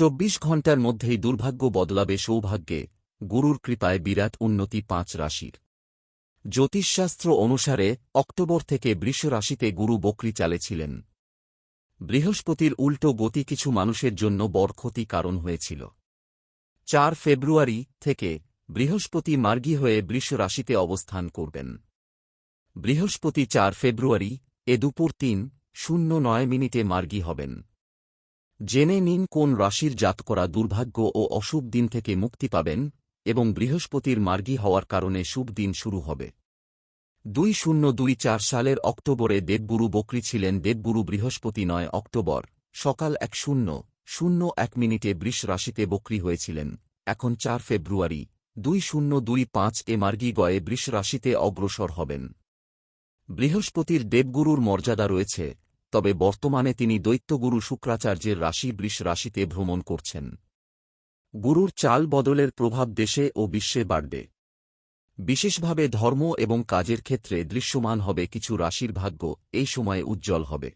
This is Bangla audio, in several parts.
চব্বিশ ঘণ্টার মধ্যেই দুর্ভাগ্য বদলাবে সৌভাগ্যে। গুরুর কৃপায় বিরাট উন্নতি পাঁচ রাশির। জ্যোতিষশাস্ত্র অনুসারে অক্টোবর থেকে বৃষ রাশিতে গুরু বকরি চালেছিলেন। বৃহস্পতির উল্টো গতি কিছু মানুষের জন্য বড় ক্ষতি কারণ হয়েছিল। চার ফেব্রুয়ারি থেকে বৃহস্পতি মার্গী হয়ে বৃষ রাশিতে অবস্থান করবেন। বৃহস্পতি চার ফেব্রুয়ারি, এ দুপুর তিন, শূন্য নয় মিনিটে মার্গী হবেন। জেনে নিন কোন রাশির জাত করা দুর্ভাগ্য ও অশুভ দিন থেকে মুক্তি পাবেন এবং বৃহস্পতির মার্গী হওয়ার কারণে শুভ দিন শুরু হবে। দুই শূন্য দুই চার সালের অক্টোবরে দেবগুরু বকরি ছিলেন, দেবগুরু বৃহস্পতি নয় অক্টোবর, সকাল এক শূন্য শূন্য এক মিনিটে বৃষ রাশিতে বকরি হয়েছিলেন, এখন চার ফেব্রুয়ারি, দুই শূন্য দুই পাঁচ এ মার্গী গয়ে বৃষ রাশিতে অগ্রসর হবেন। বৃহস্পতির দেবগুরুর মর্যাদা রয়েছে তবে বর্তমানে তিনি দৈত্যগুরু শুক্রাচার্যের রাশি বৃষ রাশিতে ভ্রমণ করছেন। গুরুর চাল বদলের প্রভাব দেশে ও বিশ্বে বাড়বে। বিশেষভাবে ধর্ম এবং কাজের ক্ষেত্রে দৃশ্যমান হবে কিছু রাশির ভাগ্য, এই সময়ে উজ্জ্বল হবে।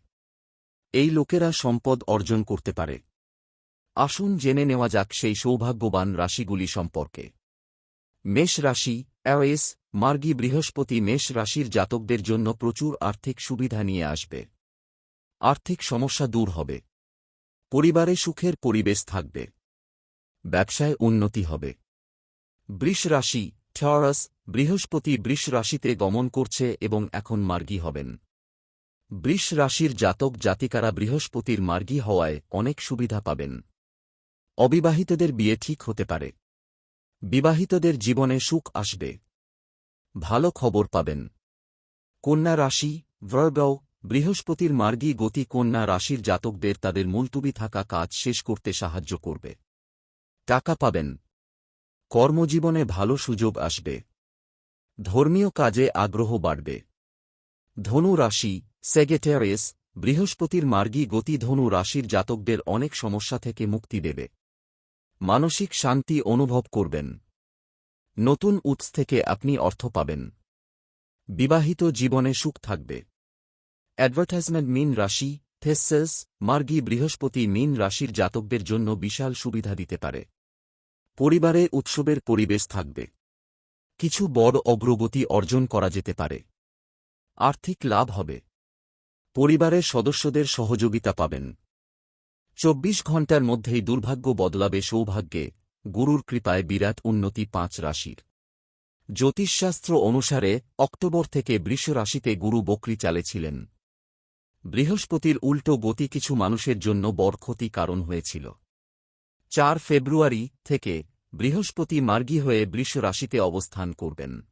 এই লোকেরা সম্পদ অর্জন করতে পারে। আসুন জেনে নেওয়া যাক সেই সৌভাগ্যবান রাশিগুলি সম্পর্কে। মেষ রাশি, অ্যাওয়েস, মার্গী বৃহস্পতি মেষ রাশির জাতকদের জন্য প্রচুর আর্থিক সুবিধা নিয়ে আসবে। আর্থিক সমস্যা দূর হবে। পরিবারে সুখের পরিবেশ থাকবে। ব্যবসায় উন্নতি হবে। বৃষ রাশি ঠরাস বৃহস্পতি বৃষ রাশিতে গমন করছে এবং এখন মার্গী হবেন। বৃষ রাশির জাতক জাতিকারা বৃহস্পতির মার্গী হওয়ায় অনেক সুবিধা পাবেন। অবিবাহিতদের বিয়ে ঠিক হতে পারে। বিবাহিতদের জীবনে সুখ আসবে। ভালো খবর পাবেন। কন্যা রাশি ভ্রগও বৃহস্পতির মার্গী গতি কন্যা রাশির জাতকদের তাদের মুলতুবি থাকা কাজ শেষ করতে সাহায্য করবে। টাকা পাবেন। কর্মজীবনে ভালো সুযোগ আসবে। ধর্মীয় কাজে আগ্রহ বাড়বে। ধনু রাশি সেগেটেরিয়াস বৃহস্পতির মার্গী গতি ধনু রাশির জাতকদের অনেক সমস্যা থেকে মুক্তি দেবে। মানসিক শান্তি অনুভব করবেন। নতুন উৎস থেকে আপনি অর্থ পাবেন। বিবাহিত জীবনে সুখ থাকবে। অ্যাডভার্টাইজমেন্ট মিন রাশি থেসেলস মার্গী বৃহস্পতি মিন রাশির জাতকদের জন্য বিশাল সুবিধা দিতে পারে। পরিবারে উৎসবের পরিবেশ থাকবে। কিছু বড় অগ্রগতি অর্জন করা যেতে পারে। আর্থিক লাভ হবে। পরিবারের সদস্যদের সহযোগিতা পাবেন। চব্বিশ ঘণ্টার মধ্যেই দুর্ভাগ্য বদলাবে সৌভাগ্যে। গুরুর কৃপায় বিরাট উন্নতি পাঁচ রাশির। জ্যোতিষশাস্ত্র অনুসারে অক্টোবর থেকে বৃষ রাশিতে গুরু বকরি চালেছিলেন। বৃহস্পতির উল্টো গতি কিছু মানুষের জন্য বড় ক্ষতি কারণ হয়েছিল। চার ফেব্রুয়ারি থেকে বৃহস্পতি মার্গী হয়ে বৃষ রাশিতে অবস্থান করবেন।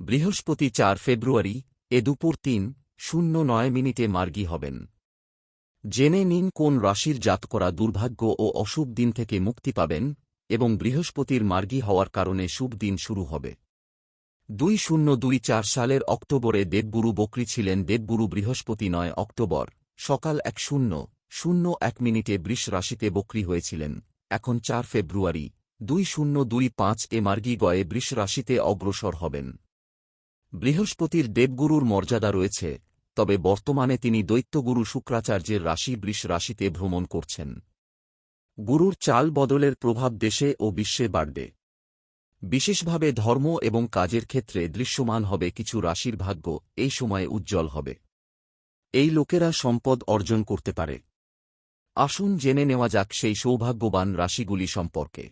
বৃহস্পতি চার ফেব্রুয়ারি, এ দুপুর তিন, শূন্য নয় মিনিটে মার্গী হবেন। জেনে নিন কোন রাশির জাত করা দুর্ভাগ্য ও অশুভ দিন থেকে মুক্তি পাবেন এবং বৃহস্পতির মার্গী হওয়ার কারণে শুভ দিন শুরু হবে। দুই শূন্য দুই চার সালের অক্টোবরে দেবগুরু বকরি ছিলেন দেবগুরু বৃহস্পতি নয় অক্টোবর, সকাল এক শূন্য শূন্য এক মিনিটে বৃষ রাশিতে বকরি হয়েছিলেন, এখন চার ফেব্রুয়ারি, দুই শূন্য দুই পাঁচ এ মার্গী গয়ে বৃষ রাশিতে অগ্রসর হবেন। বৃহস্পতির দেবগুরুর মর্যাদা রয়েছে, তবে বর্তমানে তিনি দৈত্যগুরু শুক্রাচার্যের রাশি বৃষ রাশিতে ভ্রমণ করছেন। গুরুর চাল বদলের প্রভাব দেশে ও বিশ্বে বাড়বে। বিশেষভাবে ধর্ম এবং কাজের ক্ষেত্রে দৃশ্যমান হবে কিছু রাশির ভাগ্য, এই সময়ে উজ্জ্বল হবে। এই লোকেরা সম্পদ অর্জন করতে পারে। আসুন জেনে নেওয়া যাক সেই সৌভাগ্যবান রাশিগুলি সম্পর্কে।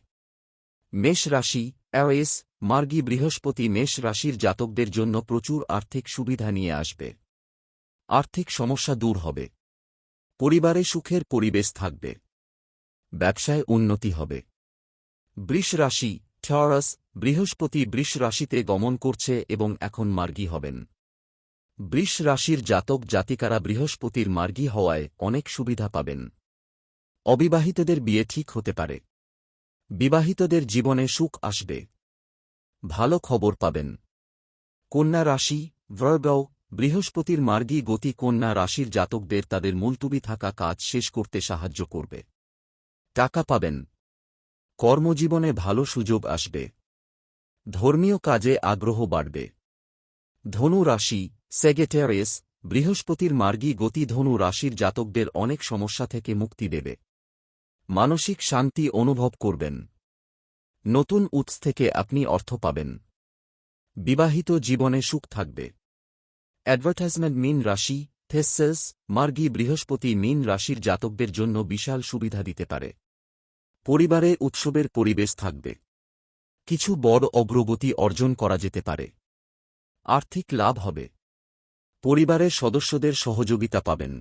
মেষ রাশি, অ্যাওয়েস, মার্গী বৃহস্পতি মেষ রাশির জাতকদের জন্য প্রচুর আর্থিক সুবিধা নিয়ে আসবে। আর্থিক সমস্যা দূর হবে। পরিবারে সুখের পরিবেশ থাকবে। ব্যবসায় উন্নতি হবে। বৃষ রাশি ঠরাস বৃহস্পতি বৃষ রাশিতে গমন করছে এবং এখন মার্গী হবেন। বৃষ রাশির জাতক জাতিকারা বৃহস্পতির মার্গী হওয়ায় অনেক সুবিধা পাবেন। অবিবাহিতদের বিয়ে ঠিক হতে পারে। বিবাহিতদের জীবনে সুখ আসবে। ভালো খবর পাবেন। কন্যা রাশি, ভ্রগও, বৃহস্পতির মার্গী গতি কন্যা রাশির জাতকদের তাদের মুলতুবি থাকা কাজ শেষ করতে সাহায্য করবে। টাকা পাবেন। কর্মজীবনে ভালো সুযোগ আসবে। ধর্মীয় কাজে আগ্রহ বাড়বে। ধনু রাশি সেগেটেরিয়াস বৃহস্পতির মার্গী গতি ধনু রাশির জাতকদের অনেক সমস্যা থেকে মুক্তি দেবে। মানসিক শান্তি অনুভব করবেন। নতুন উৎস থেকে আপনি অর্থ পাবেন। বিবাহিত জীবনে সুখ থাকবে। অ্যাডভার্টাইজমেন্ট মিন রাশি থেসেলস মার্গী বৃহস্পতি মিন রাশির জাতকদের জন্য বিশাল সুবিধা দিতে পারে। পরিবারে উৎসবের পরিবেশ থাকবে। কিছু বড় অগ্রগতি অর্জন করা যেতে পারে। আর্থিক লাভ হবে। পরিবারের সদস্যদের সহযোগিতা পাবেন।